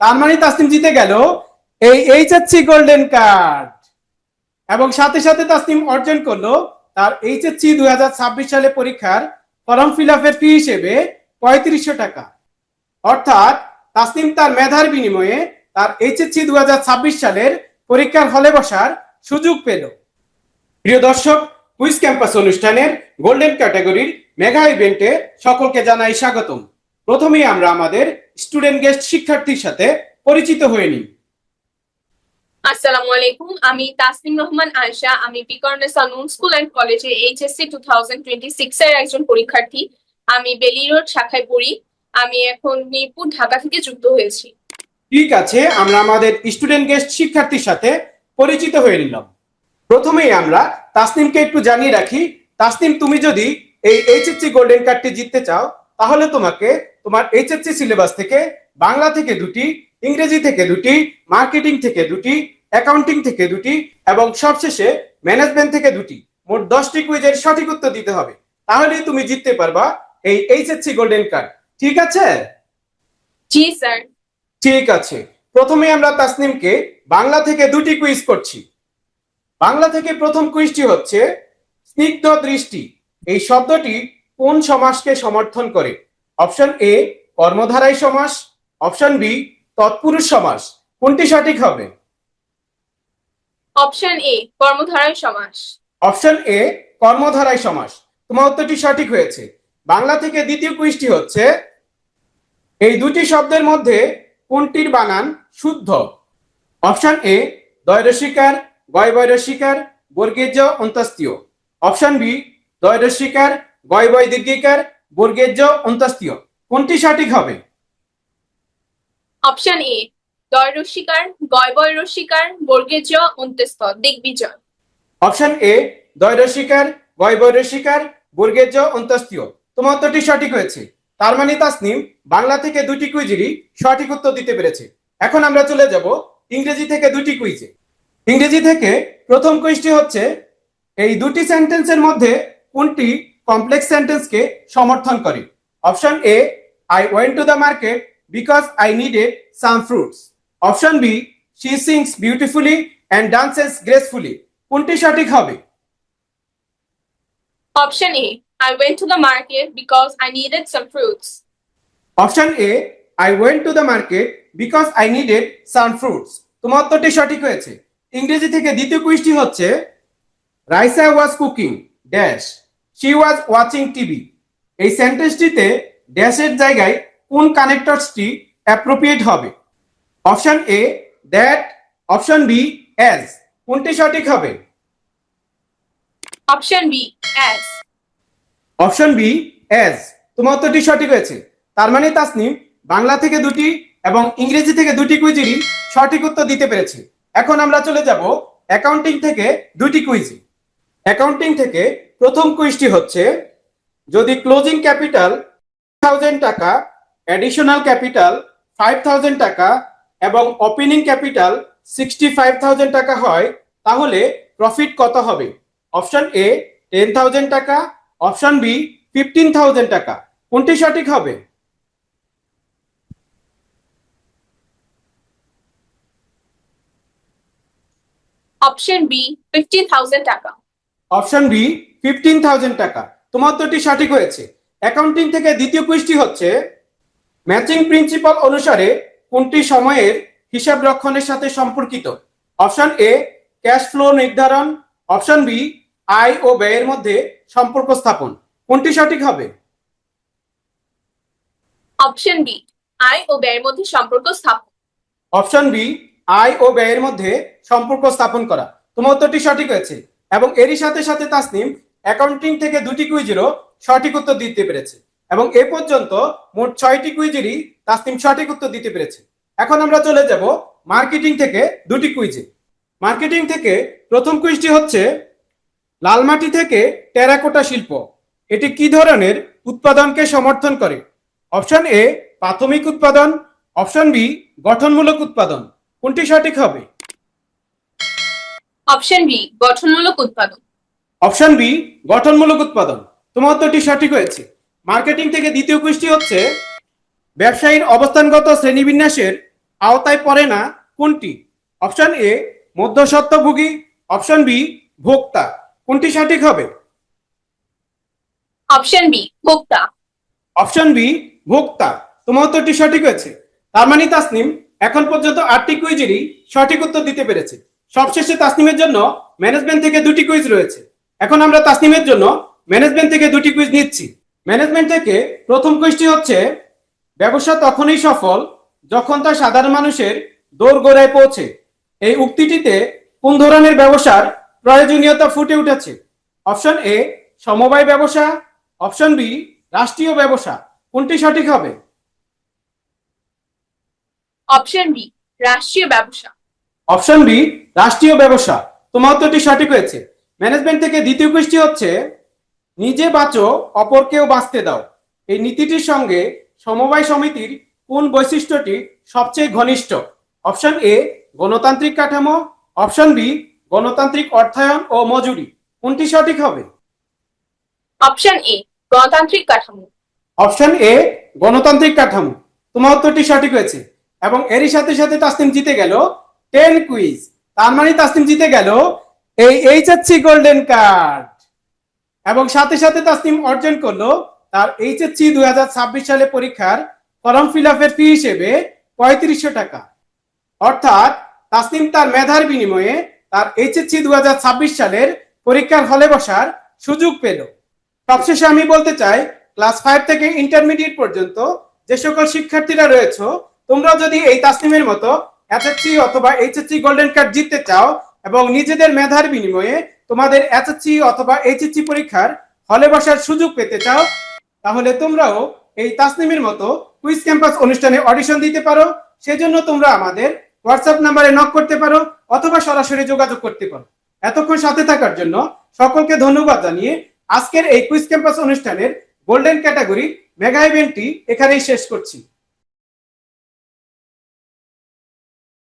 তার মানে তাসনিম জিতে গেল। এই এইচএসসি গোল্ডেন কার্ড এবং সাথে সাথে তাসনিম অর্জন করল তার এইচএসসি দুই হাজার ছাব্বিশ সালে পরীক্ষার ফর্ম ফিল আপের ফি হিসেবে পঁয়ত্রিশশো টাকা। অর্থাৎ তাসনিম তার মেধার বিনিময়ে তার এইচএসসি দু হাজার ছাব্বিশ সালের পরীক্ষার হলে বসার সুযোগ পেল। প্রিয় দর্শক কুইজ ক্যাম্পাস অনুষ্ঠানের গোল্ডেন ক্যাটাগরির মেগা ইভেন্টে সকলকে জানাই স্বাগতম। প্রথমেই আমরা আমাদের স্টুডেন্ট গেস্ট শিক্ষার্থীর সাথে পরিচিত হয়ে নিই আসসালামু আলাইকুম আমি তাসনিম রহমান আয়শা আমি বিকর্নেসা নুন স্কুল অ্যান্ড কলেজে HSC two thousand twenty six এর একজন পরীক্ষার্থী। আমি বেলি রোড শাখায় পড়ি আমি এখন মিরপুর ঢাকা থেকে যুক্ত হয়েছি। ঠিক আছে আমরা আমাদের স্টুডেন্ট গেস্ট শিক্ষার্থীর সাথে পরিচিত হয়ে নিলাম। প্রথমেই আমরা তাসনিমকে একটু জানিয়ে রাখি তাসনিম তুমি যদি এই এইচএসসি গোল্ডেন কার্ডটি জিততে চাও তাহলে তোমাকে তোমার এইচএসসি সিলেবাস থেকে বাংলা থেকে দুটি ইংরেজি থেকে দুটি মার্কেটিং থেকে দুটি অ্যাকাউন্টিং থেকে দুটি এবং সবশেষে ম্যানেজমেন্ট থেকে দুটি। মোট দশটি কুইজের সঠিক উত্তর দিতে হবে। তাহলেই তুমি জিততে পারবা এই এইচএসসি গোল্ডেন কার্ড ঠিক আছে? জি স্যার। ঠিক আছে। প্রথমে আমরা তাসনিমকে বাংলা থেকে দুটি কুইজ করছি। বাংলা থেকে প্রথম কুইজটি হচ্ছে স্নিগ্ধ দৃষ্টি। এই শব্দটি কোন সমাসকে সমর্থন করে? অপশন এ কর্মধারায় সমাস অপশন বি তৎপুরুষ সমাস কোনটি সঠিক হবে? অপশন এ কর্মধারয় সমাস অপশন এ কর্মধারায় সমাস তোমার উত্তরটি সঠিক হয়েছে। বাংলা থেকে দ্বিতীয় কুইজটি হচ্ছে এই দুটি শব্দের মধ্যে কোনটির বানান শুদ্ধ? অপশন এ দয়রস্বীকার গয় বৈরস্বীকার বর্গেজ অন্তস্তীয় অপশন বি দয়রস্বীকার গয় বয় দীর্ঘিকার বর্গেজ অন্তস্তীয় কোনটি সঠিক হবে? অপশন এ দয় রস্বীকার গয় বয় রস্বীকার বর্গেজ অন্ত্যস্ত দিগ্বিজয়। অপশন এ দয়রস্বীকার গয় বৈরস্বীকার বর্গেজ অন্তস্তীয় তোমার উত্তরটি সঠিক হয়েছে। তার মানে তাসনিম বাংলা থেকে দুটি কুইজেরই সঠিক উত্তর দিতে পেরেছে। এখন আমরা চলে যাব ইংরেজি থেকে দুটি কুইজে। ইংরেজি থেকে প্রথম কুইজটি হচ্ছে এই দুটি সেন্টেন্সের মধ্যে কোনটি কমপ্লেক্স সেন্টেন্সকে সমর্থন করে। Option A I went to the market because I needed some fruits option B she sings beautifully and dances gracefully কোনটি সঠিক হবে? Option A I went to the market because I needed some fruits. Option A I went to the market because I needed some fruits তোমার উত্তরটি সঠিক হয়েছে। ইংরেজি থেকে দ্বিতীয় কুইজটি হচ্ছে Raisa was cooking dash she was watching TV এই সেন্টেন্সটিতে ড্যাশের জায়গায় কোন কানেক্টরসটি অ্যাপ্রোপ্রিয়েট হবে? Option A that option B as কোনটি সঠিক হবে? Option B as. Option B as তোমার উত্তরটি সঠিক হয়েছে। তার মানে তাসনিম বাংলা থেকে দুটি এবং ইংরেজি থেকে দুটি কুইজেরই সঠিক উত্তর দিতে পেরেছে। এখন আমরা চলে যাব অ্যাকাউন্টিং থেকে দুটি কুইজে। অ্যাকাউন্টিং থেকে প্রথম কুইজটি হচ্ছে যদি closing capital thousand taka additional capital five thousand taka এবং opening capital sixty five thousand taka হয় তাহলে প্রফিট কত হবে? Option A ten thousand taka option B fifteen thousand taka. কোনটি সঠিক হবে? Option B, 15,000 টাকা। অপশন বি ফিফটিন থাউজেন্ড টাকা। তোমার উত্তরটি সঠিক হয়েছে। অ্যাকাউন্টিং থেকে দ্বিতীয় কুইজটি হচ্ছে ম্যাচিং প্রিন্সিপাল অনুসারে কোনটি সময়ের হিসাব রক্ষণের সাথে সম্পর্কিত? অপশন এ ক্যাশ ফ্লো নির্ধারণ। অপশন বি আয় ও ব্যয়ের মধ্যে সম্পর্ক স্থাপন। কোনটি সঠিক হবে? অপশন বি আয় ও ব্যয়ের মধ্যে সম্পর্ক স্থাপন। অপশন বি আয় ও ব্যয়ের মধ্যে সম্পর্ক স্থাপন করা। তোমার উত্তরটি সঠিক হয়েছে। এবং এরই সাথে সাথে তাসনিম অ্যাকাউন্টিং থেকে দুটি কুইজেরও সঠিক উত্তর দিতে পেরেছে। এবং এ পর্যন্ত মোট ছয়টি কুইজেরই তাসনিম সঠিক উত্তর দিতে পেরেছে। এখন আমরা চলে যাব মার্কেটিং থেকে দুটি কুইজে। মার্কেটিং থেকে প্রথম কুইজটি হচ্ছে লালমাটি থেকে টেরাকোটা শিল্প। এটি কি ধরনের উৎপাদনকে সমর্থন করে? অপশন এ, প্রাথমিক উৎপাদন। অপশন বি, গঠনমূলক উৎপাদন। কোনটি সঠিক হবে? অপশন বি, গঠনমূলক উৎপাদন। অপশন বি গঠনমূলক উৎপাদন। তোমার উত্তরটি সঠিক হয়েছে। মার্কেটিং থেকে দ্বিতীয় কুইজটি হচ্ছে ব্যবসায়ীর অবস্থানগত শ্রেণীবিন্যাসের আওতায় পড়ে না কোনটি? অপশন এ মধ্যস্বত্বভোগী। অপশন বি ভোক্তা। কোনটি সঠিক হবে? অপশন বি ভোক্তা। অপশন বি ভোক্তা। তোমার উত্তরটি সঠিক হয়েছে। তার মানে তাসনিম এখন পর্যন্ত আটটি কুইজেরই সঠিক উত্তর দিতে পেরেছে। সবশেষে তাসনিমের জন্য ম্যানেজমেন্ট থেকে দুটি কুইজ রয়েছে। এখন আমরা তাসনিমের জন্য ম্যানেজমেন্ট থেকে দুটি কুইজ নিচ্ছি। ম্যানেজমেন্ট থেকে প্রথম কুইজটি হচ্ছে ব্যবসা তখনই সফল যখন তা সাধারণ মানুষের দৌড় গোড়ায় পৌঁছে। এই উক্তিটিতে কোন ধরনের ব্যবসার প্রয়োজনীয়তা ফুটে উঠেছে? অপশন এ সমবায় ব্যবসা। অপশন বি রাষ্ট্রীয় ব্যবসা। কোনটি সঠিক হবে? অপশন বি রাষ্ট্রীয় ব্যবসা। অপশন বি রাষ্ট্রীয় ব্যবসা। তোমার উত্তরটি সঠিক হয়েছে। ম্যানেজমেন্ট থেকে দ্বিতীয় কুইজটি হচ্ছে নিজে বাঁচো অপরকেও বাঁচতে দাও। এই নীতিটির সঙ্গে সমবায় সমিতির কোন বৈশিষ্ট্যটি সবচেয়ে ঘনিষ্ঠ? অপশন এ গণতান্ত্রিক কাঠামো। অপশন বি গণতান্ত্রিক অর্থায়ন ও মজুরি। কোনটি সঠিক হবে? অপশন এ গণতান্ত্রিক কাঠামো। অপশন এ গণতান্ত্রিক কাঠামো। তোমার উত্তরটি সঠিক হয়েছে। এবং এরই সাথে সাথে তাসনিম জিতে গেল। টেন কুইজ তার মানে তাসনিম জিতে গেল এই এইচএসসি গোল্ডেন কার্ড এবং সাথে সাথে তাসনিম অর্জন করল তার এইচএসসি দুই হাজার ছাব্বিশ সালে পরীক্ষার ফর্ম ফিল আপের ফি হিসেবে পঁয়ত্রিশশো টাকা। অর্থাৎ তাসনিম তার মেধার বিনিময়ে তার এইচএসসি দু হাজার ছাব্বিশ সালের পরীক্ষার হলে বসার সুযোগ পেল। সবশেষে আমি বলতে চাই, ক্লাস ফাইভ থেকে ইন্টারমিডিয়েট পর্যন্ত যে সকল শিক্ষার্থীরা রয়েছে তোমরা যদি এই তাসনিমের মতো এসএসসি অথবা এইচএসসি গোল্ডেন কার্ড জিততে চাও এবং নিজেদের মেধার বিনিময়ে তোমাদের এসএসসি অথবা এইচএসসি পরীক্ষার হলে বসার সুযোগ পেতে চাও, তাহলে তোমরাও এই তাসনিমের মতো কুইজ ক্যাম্পাস অনুষ্ঠানে অডিশন দিতে পারো। সেজন্য তোমরা আমাদের হোয়াটসঅ্যাপ নাম্বারে নক করতে পারো অথবা সরাসরি যোগাযোগ করতে পারো। এতক্ষণ সাথে থাকার জন্য সকলকে ধন্যবাদ জানিয়ে আজকের এই কুইজ ক্যাম্পাস অনুষ্ঠানের গোল্ডেন ক্যাটাগরি মেগা ইভেন্টটি এখানেই শেষ করছি।